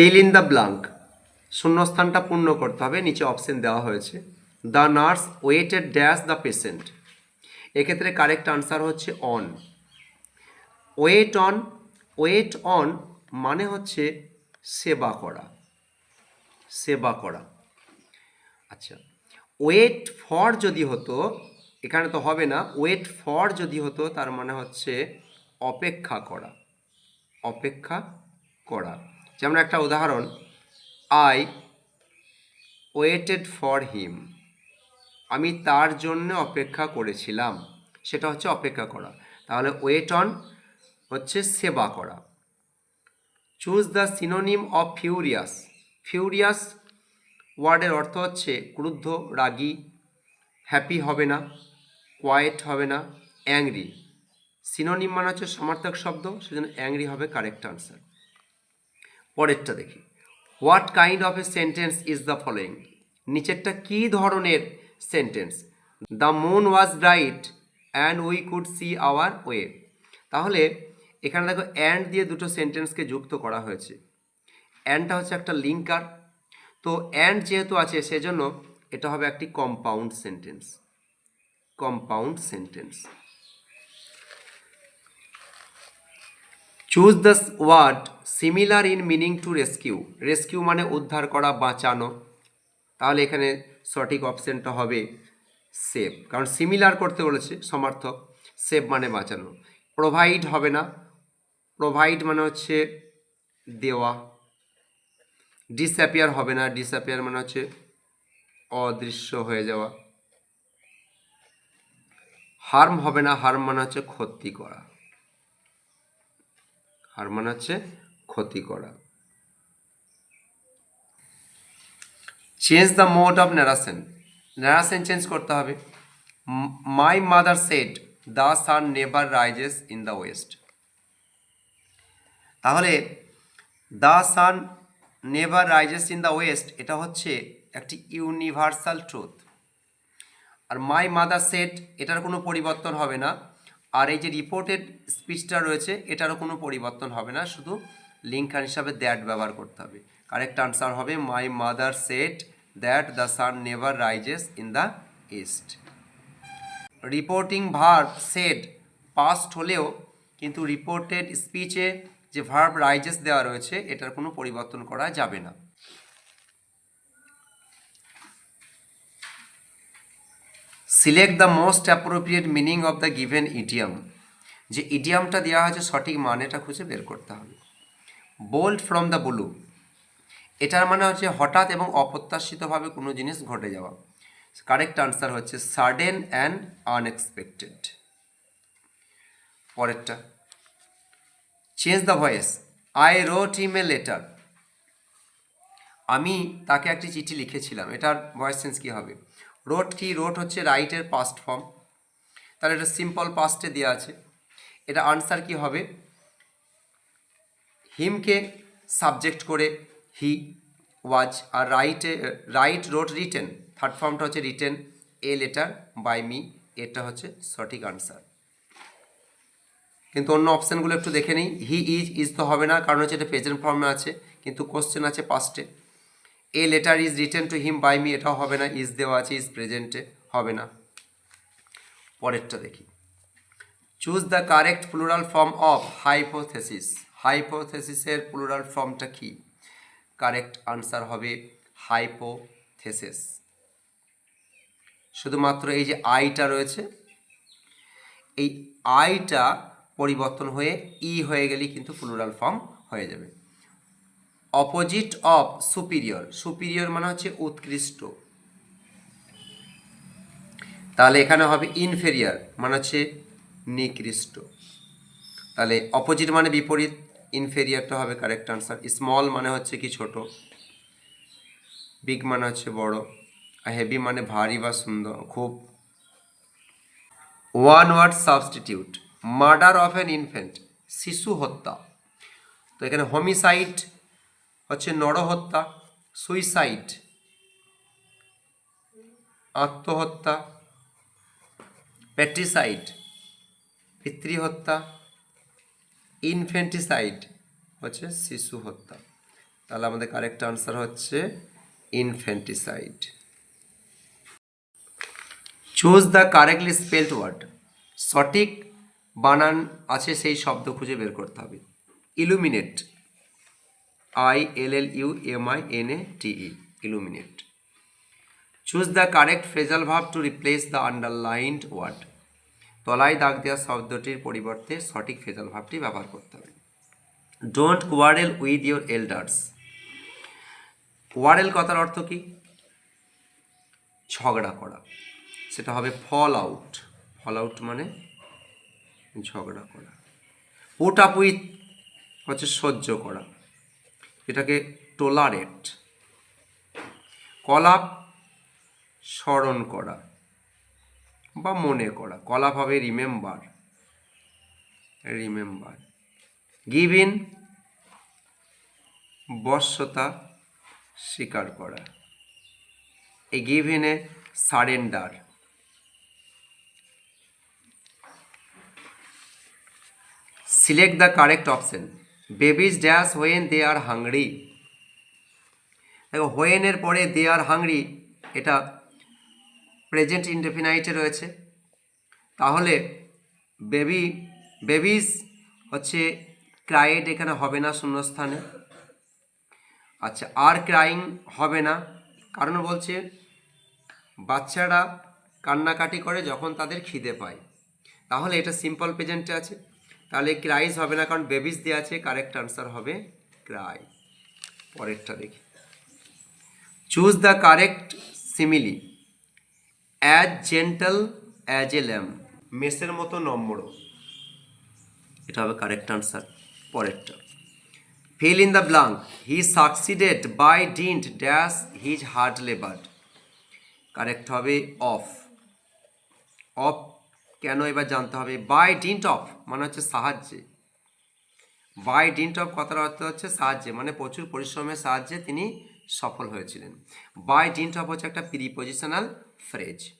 Fill in the blank. শূন্যস্থানটা পূর্ণ করতে হবে, নিচে অপশন দেওয়া হয়েছে। The nurse waited dash the patient. এক্ষেত্রে কারেক্ট আনসার হচ্ছে on. Wait on. Wait on মানে হচ্ছে সেবা করা। সেবা করা। আচ্ছা ওয়েট ফর যদি হতো, এখানে তো হবে না, ওয়েট ফর যদি হতো, তার মানে হচ্ছে অপেক্ষা করা। অপেক্ষা করা। যেমন একটা উদাহরণ আই ওয়েটেড ফর হিম আমি তার জন্য অপেক্ষা করেছিলাম। সেটা হচ্ছে অপেক্ষা করা। তাহলে ওয়েট অন হচ্ছে সেবা করা। Choose the synonym of furious furious ওয়ার্ডের অর্থ হচ্ছে ক্রুদ্ধ, রাগী হ্যাপি হবে না কোয়াইট হবে না অ্যাংরি সিনোনিম মানে হচ্ছে সমার্থক শব্দ, সেজন্য অ্যাংরি হবে কারেক্ট আনসার পরেরটা দেখি। What kind of a sentence is the following নিচেরটা কী ধরনের sentence the moon was bright and we could see our way তাহলে এখানে দেখো অ্যান্ড দিয়ে দুটো সেন্টেন্সকে যুক্ত করা হয়েছে। অ্যান্ডটা হচ্ছে একটা লিঙ্কার তো অ্যান্ড যেহেতু আছে, সেজন্য এটা হবে একটি compound sentence compound sentence choose the word similar in meaning to rescue rescue মানে উদ্ধার করা, বাঁচানো। তাহলে এখানে সঠিক অপশনটা হবে সেভ কারণ সিমিলার করতে বলেছে, সমার্থক। সেভ মানে বাঁচানো। প্রোভাইড হবে না। প্রোভাইড মানে হচ্ছে দেওয়া। ডিসঅ্যাপিয়ার হবে না। ডিসঅ্যাপিয়ার মানে হচ্ছে অদৃশ্য হয়ে যাওয়া। হার্ম হবে না। হার্ম মানে হচ্ছে ক্ষতি করা। হার মানে হচ্ছে ক্ষতি করা। Change the mode of narration narration change করতে হবে। My mother said the sun never rises in the west তাহলে the sun never rises in the west এটা হচ্ছে একটি ইউনিভার্সাল ট্রুথ আর মাই মাদার সেট এটার কোনো পরিবর্তন হবে না। আর এই যে রিপোর্টেড স্পিচটা রয়েছে, এটারও কোনো পরিবর্তন হবে না। শুধু লিঙ্কার হিসাবে দ্যাট ব্যবহার করতে হবে। কারেক্ট আনসার হবে my mother said that the sun never rises in the east reporting verb said past হলেও কিন্তু রিপোর্টেড স্পিচে যে ভার্ব রাইজেস দেওয়া রয়েছে, এটার কোনো পরিবর্তন করা যাবে না। Select the most appropriate meaning of the given idiom যে ইডিয়ামটা দেওয়া হয়েছে, সঠিক মানেটা খুঁজে বের করতে হবে। বোল্ড ফ্রম দ্য ব্লু এটার মানে হচ্ছে হঠাৎ এবং অপ্রত্যাশিতভাবে কোনো জিনিস ঘটে যাওয়া। কারেক্ট আনসার হচ্ছে সাডেন অ্যান্ড আনএক্সপেক্টেড পরেরটা। Change the voice I wrote him a letter আমি তাকে একটি চিঠি লিখেছিলাম। এটার ভয়েস চেঞ্জ কী হবে? রোট কি? রোট হচ্ছে রাইটের পাস্ট ফর্ম তাহলে এটা সিম্পল পাস্টে দেওয়া আছে। এটা আনসার কি হবে? হিমকে সাবজেক্ট করে হি ওয়াজ আর রাইটে রাইট রোট রিটেন থার্ড ফর্মটা হচ্ছে written a letter by me এটা হচ্ছে সঠিক আনসার কিন্তু অন্য অপশানগুলো একটু দেখে নিই। হি ইজ ইজ তো হবে না, কারণ হচ্ছে এটা প্রেজেন্ট ফর্মে আছে। কিন্তু কোশ্চেন আছে পাস্টে a letter is written to him by me এটাও হবে না। ইজ দেওয়া আছে ইজ প্রেজেন্টে হবে না। পরেরটা দেখি। Choose the correct plural form of hypothesis হাইপোথেসিসের plural ফর্মটা কি? কারেক্ট আনসার হবে হাইপোথেসিস। শুধুমাত্র এই যে আইটা রয়েছে, এই আইটা পরিবর্তন হয়ে ই হয়ে গেলেই কিন্তু প্লুরাল ফর্ম হয়ে যাবে। অপোজিট অফ সুপিরিয়র সুপিরিয়র মানে হচ্ছে উৎকৃষ্ট। তাহলে এখানে হবে ইনফেরিয়ার মানে হচ্ছে নিকৃষ্ট। তাহলে অপোজিট মানে বিপরীত ইনফেরিয়ারটা হবে কারেক্ট আনসার স্মল মানে হচ্ছে কি ছোট বিগ মানে হচ্ছে বড়, আর হেভি মানে ভারী বা সুন্দর, খুব। One word substitute murder of an infant শিশু হত্যা। তো এখানে হোমিসাইড হচ্ছে নরহত্যা সুইসাইড আত্মহত্যা প্যাট্রিসাইড পিতৃহত্যা ইনফেন্টিসাইড হচ্ছে শিশু হত্যা। তাহলে আমাদের কারেক্ট আনসার হচ্ছে infanticide choose the correctly spelled word সঠিক বানান আছে সেই শব্দ খুঁজে বের করতে হবে। Illuminate I L L U M I N A T E illuminate choose the correct phrasal verb to replace the underlined word তলায় দাগ দেওয়া শব্দটির পরিবর্তে সঠিক ফ্রেজাল ভাবটি ব্যবহার করতে হবে। Don't quarrel with your elders quarrel কথার অর্থ কি? ঝগড়া করা। সেটা হবে ফল আউট ফল আউট মানে ঝগড়া করা। পুট আপ উইথ হচ্ছে সহ্য করা। এটাকে টোলারেট কলাপ স্মরণ করা। বা মনে করা কলাপ হবে রিমেম্বার রিমেম্বার গিভ ইন বশ্যতা, স্বীকার করা। এই গিভ ইনে surrender select the correct option babies dash when they are hungry দেখো হোয়েনের পরে দে আর হাংরি এটা প্রেজেন্ট ইনডেফিনাইটে রয়েছে। তাহলে বেবি বেবিজ হচ্ছে ক্রাইড এখানে হবে না শূন্যস্থানে। আচ্ছা আর ক্রাইং হবে না, কারণ বলছে বাচ্চারা কান্নাকাটি করে যখন তাদের খিদে পায়। তাহলে এটা সিম্পল প্রেজেন্টে আছে। তাহলে ক্রাইজ হবে না, কারণ বেবিস দেওয়া আছে কারেক্ট আনসার হবে ক্রাই পরেরটা দেখি। Choose the correct simile as gentle as a lamb. মেসের মতো নম্র। এটা হবে কারেক্ট আনসার পরেরটা। Fill in the blank he succeeded by dint dash his hard labour correct হবে অফ। অফ কেন এবার জানতে হবে? বাই ডিন্ট অফ মানে হচ্ছে সাহায্যে। বাই ডিন্ট অফ কথার অর্থ হচ্ছে সাহায্যে মানে প্রচুর পরিশ্রমের সাহায্যে তিনি সফল হয়েছিলেন। বাই ডিন্ট অফ হচ্ছে একটা প্রিপোজিশনাল ফ্রেজ